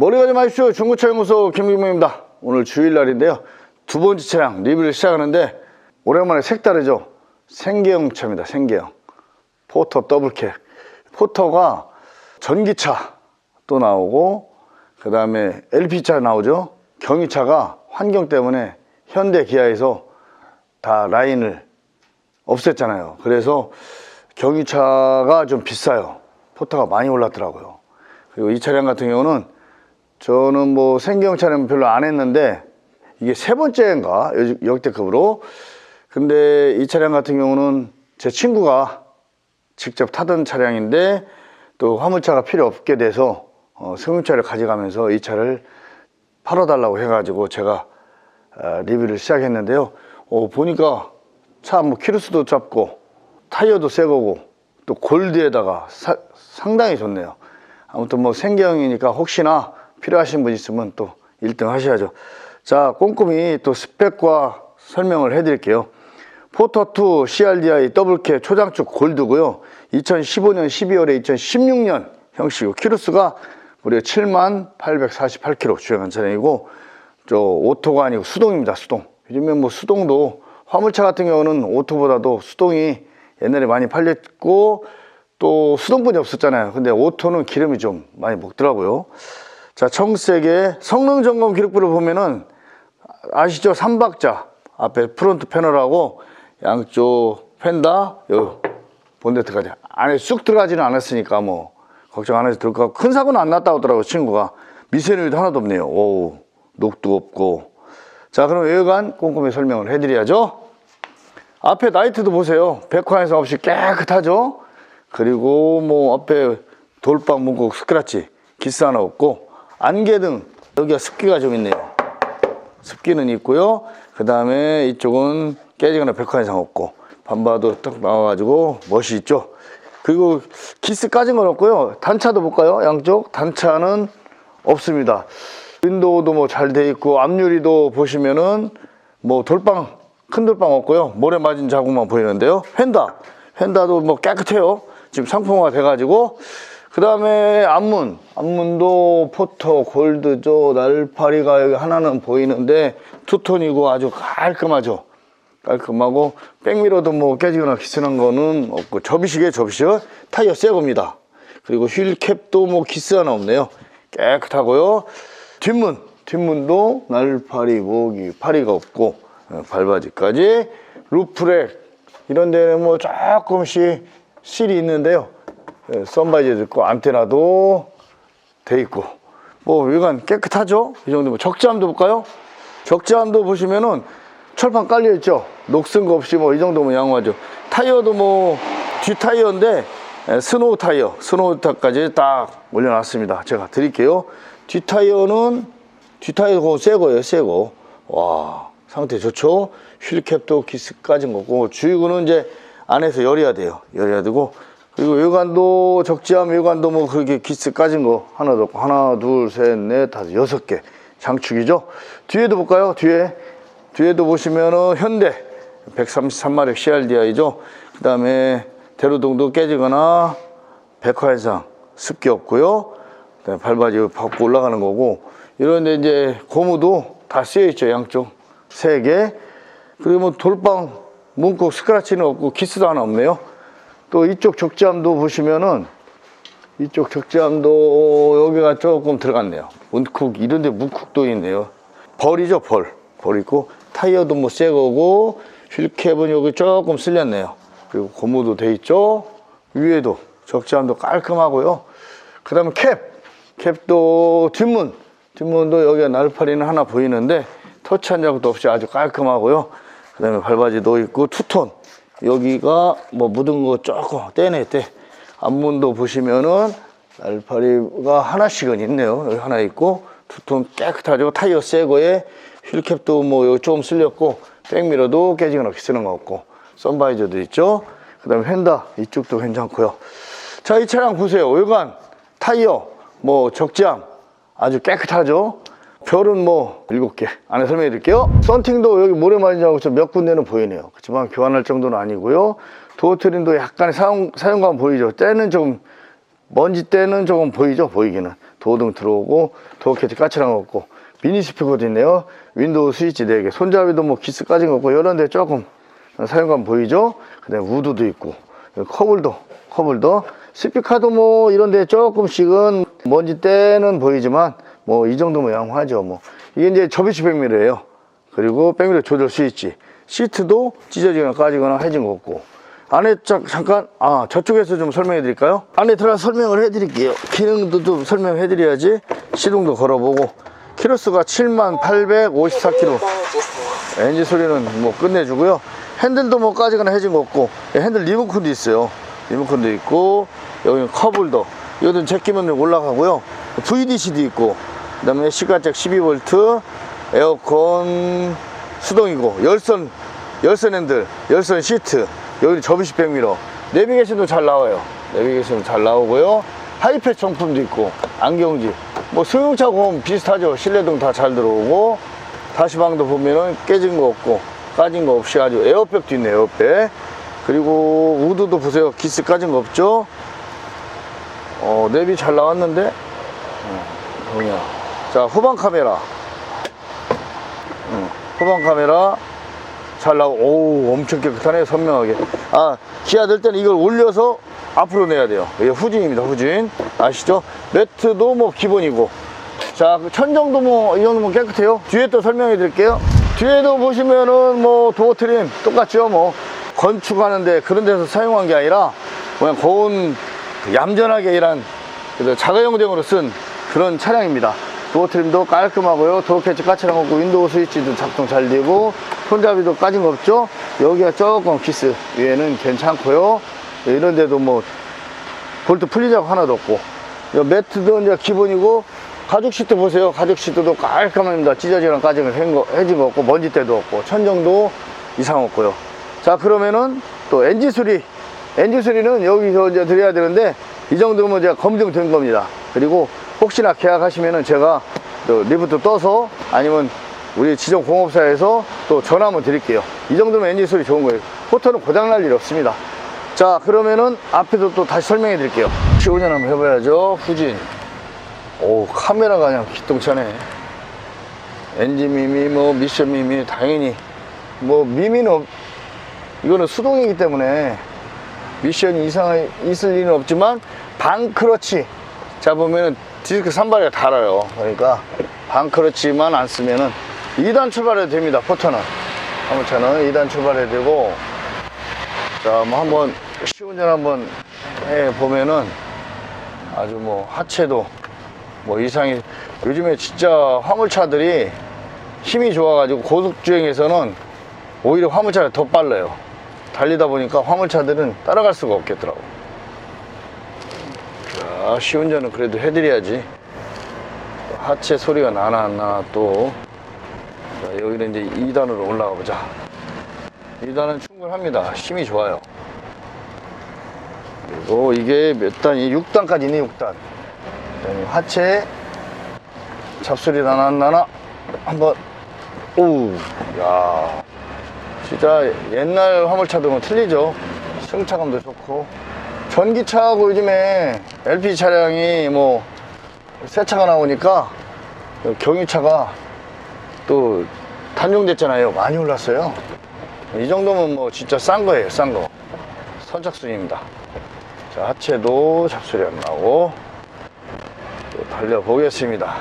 머리 가지 마십시오. 중고차 연구소 김김명입니다. 오늘 주일날인데요. 두 번째 차량 리뷰를 시작하는데 오랜만에 색다르죠. 생계형 차입니다. 생계형. 포터 더블캐. 포터가 전기차 또 나오고 그 다음에 LP차 나오죠. 경유차가 환경 때문에 현대 기아에서 다 라인을 없앴잖아요. 그래서 경유차가 좀 비싸요. 포터가 많이 올랐더라고요. 그리고 이 차량 같은 경우는 저는 뭐 생경 차량 별로 안 했는데 이게 세 번째인가 요- 역대급으로 근데 이 차량 같은 경우는 제 친구가 직접 타던 차량인데 또 화물차가 필요 없게 돼서 어, 승용차를 가져가면서 이 차를 팔아달라고 해가지고 제가 어, 리뷰를 시작했는데요. 어, 보니까 차 뭐 키로수도 짧고 타이어도 새 거고 또 골드에다가 사- 상당히 좋네요. 아무튼 뭐 생경이니까 혹시나 필요하신 분 있으면 또 1등 하셔야죠. 자, 꼼꼼히 또 스펙과 설명을 해드릴게요. 포터2 CRDI 더블캐 초장축 골드고요. 2015년 12월에 2016년 형식이고 키로수가 무려 7만 848km 주행한 차량이고 저 오토가 아니고 수동입니다. 수동. 요즘에 뭐 수동도 화물차 같은 경우는 오토보다도 수동이 옛날에 많이 팔렸고 또 수동분이 없었잖아요. 근데 오토는 기름이 좀 많이 먹더라고요. 자, 청색의 성능 점검 기록부를 보면은 아시죠? 삼박자 앞에 프론트 패널하고 양쪽 펜다? 요 본네트까지. 안에 쑥 들어가지는 않았으니까 뭐 걱정 안 해도 될 것 같고 큰 사고는 안 났다고 하더라고 친구가. 미세누이도 하나도 없네요. 오 녹도 없고. 자 그럼 외관 꼼꼼히 설명을 해드려야죠. 앞에 라이트도 보세요. 백화 현상 없이 깨끗하죠? 그리고 뭐 앞에 돌빵 문콕 스크래치 기스 하나 없고 안개등 여기가 습기가 좀 있네요 습기는 있고요. 그 다음에 이쪽은 깨지거나 백화 이상 없고 반바도 딱 나와가지고 멋이 있죠. 그리고 기스 까진 건 없고요. 단차도 볼까요? 양쪽 단차는 없습니다. 윈도우도 뭐 잘 돼 있고 앞유리도 보시면은 뭐 돌빵 큰 돌빵 없고요. 모래 맞은 자국만 보이는데요. 펜다 펜다도 뭐 깨끗해요. 지금 상품화 돼가지고 그 다음에 앞문. 앞문도 포터 골드죠 날파리가 여기 하나는 보이는데 투톤이고 아주 깔끔하죠. 깔끔하고 백미러도 뭐 깨지거나 기스난 거는 없고 접이식에 접이식. 타이어 새 겁니다. 그리고 휠캡도 뭐 기스 하나 없네요. 깨끗하고요. 뒷문. 뒷문도 날파리 모기 파리가 없고 어, 발바지까지. 루프렉. 이런 데는 뭐 조금씩 실이 있는데요 예, 선바이저도 있고 안테나도 돼 있고. 뭐 외관 깨끗하죠? 이 정도면. 적재함도 볼까요? 적재함도 보시면은 철판 깔려 있죠? 녹슨 거 없이 뭐 이 정도면 양호하죠. 타이어도 뭐뒤 타이어인데 예, 스노우 타이어 스노우 타까지 딱 올려놨습니다. 제가 드릴게요. 뒤 타이어는 뒤 타이어 그거 새 거예요 새 거 와 상태 좋죠? 휠캡도 기스 까진 거고 주유구는 이제 안에서 열어야 돼요. 열어야 되고 그리고 외관도 적지함 외관도 뭐 그렇게 기스 까진 거 하나도 없고 하나 둘 셋 넷 다섯 여섯 개 장축이죠. 뒤에도 볼까요? 뒤에. 뒤에도 보시면은 현대 133마력 CRDI죠. 그 다음에 대로동도 깨지거나 백화현상 습기 없고요. 그다음에 발바지 받고 올라가는 거고. 이런데 이제 고무도 다 쓰여 있죠 양쪽. 세 개. 그리고 뭐 돌빵 문콕 스크래치는 없고 기스도 하나 없네요 또 이쪽 적재함도 보시면은 이쪽 적재함도 여기가 조금 들어갔네요. 문쿡 이런데 문쿡도 있네요. 벌이죠 벌. 벌 있고 타이어도 뭐새 거고 휠캡은 여기 조금 쓸렸네요. 그리고 고무도 돼 있죠. 위에도 적재함도 깔끔하고요. 그 다음에 캡. 캡도 뒷문. 뒷문도 여기가 날파리는 하나 보이는데 터치한 적도 없이 아주 깔끔하고요. 그 다음에 발바지도 있고 투톤. 여기가 뭐 묻은 거 조금 떼냈대. 앞문도 보시면은 날파리가 하나씩은 있네요. 여기 하나 있고 두톤 깨끗하죠. 타이어 새 거에 휠캡도 뭐 여기 조금 쓸렸고 백미러도 깨지거나 기스는 거 없고 선바이저도 있죠. 그 다음에 휀다 이쪽도 괜찮고요. 자, 이 차량 보세요. 외관, 타이어, 뭐 적재함 아주 깨끗하죠. 별은 뭐 일곱 개 안에 설명해 드릴게요. 썬팅도 여기 모래 맞이하고 몇 군데는 보이네요. 그렇지만 교환할 정도는 아니고요. 도어 트림도 약간의 사용, 사용감 보이죠. 때는 좀 먼지 때는 조금 보이죠. 보이기는. 도어등 들어오고 도어 캐치 까칠한 거 없고 미니 스피커도 있네요 윈도우 스위치 4개 손잡이도 뭐 기스 까진 거 없고 이런 데 조금 사용감 보이죠 그 다음에 우드도 있고 커블도 커블도 스피커도 뭐 이런 데 조금씩은 먼지 때는 보이지만 뭐 이 정도면 양호하죠 뭐. 이게 이제 접이식 백미러예요. 그리고 백미러 조절 스위치. 시트도 찢어지거나 까지거나 해진 거 없고. 안에 자, 잠깐 아 저쪽에서 좀 설명해 드릴까요? 안에 들어가 설명을 해 드릴게요. 기능도 좀 설명해 드려야지 시동도 걸어보고. 키로수가 7854km 엔진 소리는 뭐 끝내주고요. 핸들도 뭐 까지거나 해진 거 없고. 예, 핸들 리모컨도 있어요. 리모컨도 있고 여기는 커블도. 이거는 제끼면 올라가고요. VDC도 있고 그 다음에 시가잭 12V 에어컨 수동이고 열선 열선 핸들 열선 시트 여기 접이식 백미러. 내비게이션도 잘 나와요. 내비게이션도 잘 나오고요. 하이패스 정품도 있고 안경지 뭐 승용차 보험 비슷하죠. 실내등 다 잘 들어오고 다시방도 보면은 깨진 거 없고 까진 거 없이 아주 에어백도 있네 에어백. 그리고 우드도 보세요. 기스 까진 거 없죠? 어 내비 잘 나왔는데? 어, 뭐냐 자 후방 카메라. 음, 후방 카메라. 잘 나오 오 엄청 깨끗하네 선명하게. 아 기아 들 때는 이걸 올려서 앞으로 내야 돼요. 이게 후진입니다 후진. 아시죠? 매트도 뭐 기본이고. 자그 천정도 뭐 이 정도면 깨끗해요. 뒤에 또 설명해 드릴게요. 뒤에도 보시면은 뭐 도어 트림 똑같죠 뭐. 건축하는데 그런 데서 사용한 게 아니라 그냥 고운 얌전하게 일한 그래서 자가용등으로 쓴 그런 차량입니다 도어 트림도 깔끔하고요. 도어 캐치 까칠한 거 없고 윈도우 스위치도 작동 잘 되고 손잡이도 까진 거 없죠? 여기가 조금 키스 위에는 괜찮고요. 이런 데도 뭐 볼트 적 하나도 없고. 이 매트도 이제 기본이고 가죽 시트 보세요. 가죽 시트도 깔끔합니다. 찢어지거나 거- 해진 거 없고 먼지 때도 없고 천정도 이상 없고요. 자 그러면은 또 엔진 소리. 엔진 소리는 여기서 이제 드려야 되는데 이 정도면 제가 검증된 겁니다. 그리고 혹시나 계약하시면은 제가 또 리프트 떠서 아니면 우리 지정 공업사에서 또 전화 한번 드릴게요. 이 정도면 엔진 소리 좋은 거예요. 포터는 고장날 일 없습니다. 자 그러면은 앞에서 또 다시 설명해 드릴게요. 시운전 한번 해봐야죠. 후진. 오 카메라가 그냥 기똥차네. 엔진 미미 뭐 미션 미미 당연히. 뭐 미미는 없, 이거는 수동이기 때문에 미션이 이상이 있을 리는 없지만 반크러치 잡으면은 디스크 산발이 달아요 그러니까 반크러치만 안 쓰면은 2단 출발해도 됩니다 포터는 화물차는 2단 출발해도 되고 자, 뭐 한번 시운전 한번 해 보면은 아주 뭐 하체도 뭐 이상이 요즘에 진짜 화물차들이 힘이 좋아가지고 고속 주행에서는 오히려 화물차가 더 빨라요. 달리다 보니까 화물차들은 따라갈 수가 없겠더라고. 자, 시운전은 그래도 해드려야지. 또 하체 소리가 나나 안 나나 또. 자, 여기는 이제 2단으로 올라가 보자. 2단은 충분합니다. 힘이 좋아요. 그리고 이게 몇 단이 6단까지 있네 6단. 그다음에 하체 잡소리 나나 안 나나 한번 오우 야 진짜 옛날 화물차들은 틀리죠 승차감도 좋고 전기차하고 요즘에 LPG 차량이 뭐 새 차가 나오니까 경유차가 또 단종됐잖아요. 많이 올랐어요. 이 정도면 뭐 진짜 싼 거예요 싼거. 선착순입니다. 자 하체도 잡소리 안 나고 또 달려보겠습니다.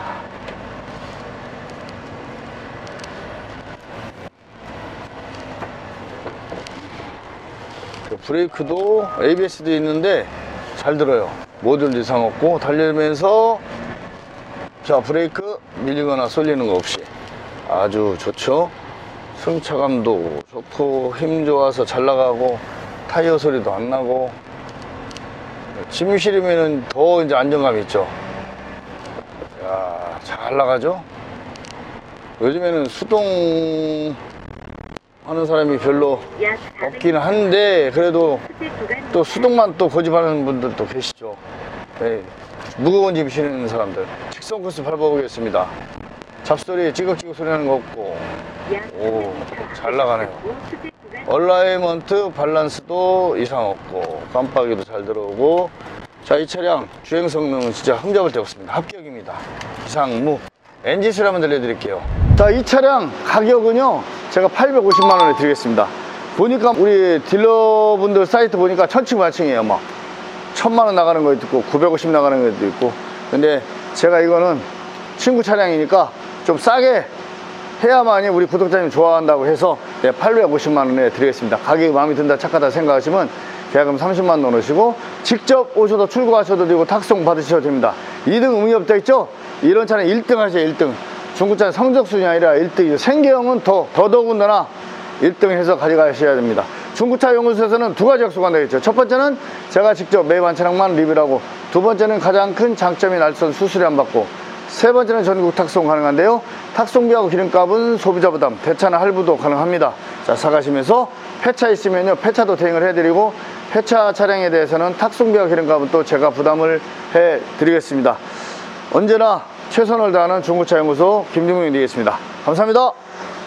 브레이크도 ABS도 있는데 잘 들어요. 모듈 이상 없고 달리면서 자 브레이크 밀리거나 쏠리는 거 없이 아주 좋죠. 승차감도 좋고 힘 좋아서 잘 나가고 타이어 소리도 안 나고 짐 실으면은 더 이제 안정감 있죠. 야, 잘 나가죠? 요즘에는 수동 하는 사람이 별로 없기는 한데, 그래도 또 수동만 또 고집하는 분들도 계시죠. 네, 무거운 짐 실는 사람들. 직선 코스 밟아보겠습니다. 잡소리, 찌걱찌걱 소리 나는 거 없고, 오, 잘 나가네요. 얼라이먼트 밸런스도 이상 없고 깜빡이도 잘 들어오고 자 이 차량 주행 성능은 진짜 흠잡을 데 없습니다 합격입니다. 기상무. 엔진수를 한번 들려드릴게요. 자, 이 차량 가격은요, 제가 850만 원에 드리겠습니다. 보니까 우리 딜러분들 사이트 보니까 천칭 만칭이에요. 막 천만 원 나가는 것도 있고 950 나가는 것도 있고. 근데 제가 이거는 친구 차량이니까 좀 싸게 해야만이 우리 구독자님 좋아한다고 해서 네, 850만 원에 드리겠습니다. 가격이 마음에 든다 착하다 생각하시면 계약금 30만 원 넣으시고 직접 오셔도 출고하셔도 되고 탁송 받으셔도 됩니다. 2등 의미 없다 했죠? 이런 차는 1등 하세요 1등. 중고차는 성적순이 아니라 1등이죠. 생계형은 더 더더군다나 1등 해서 가져가셔야 됩니다. 중고차 연구소에서는 두 가지 약속한다했죠첫 번째는 제가 직접 매반 차량만 리뷰를 하고 두 번째는 가장 큰 장점이 날선 수수료 안 받고 세 번째는 전국 탁송 가능한데요. 탁송비하고 기름값은 소비자 부담, 대차나 할부도 가능합니다. 자, 사가시면서 폐차 있으면요. 폐차도 대행을 해드리고 폐차 차량에 대해서는 탁송비와 기름값은 또 제가 부담을 해드리겠습니다. 언제나 최선을 다하는 중고차 연구소 김중민이 되겠습니다. 감사합니다.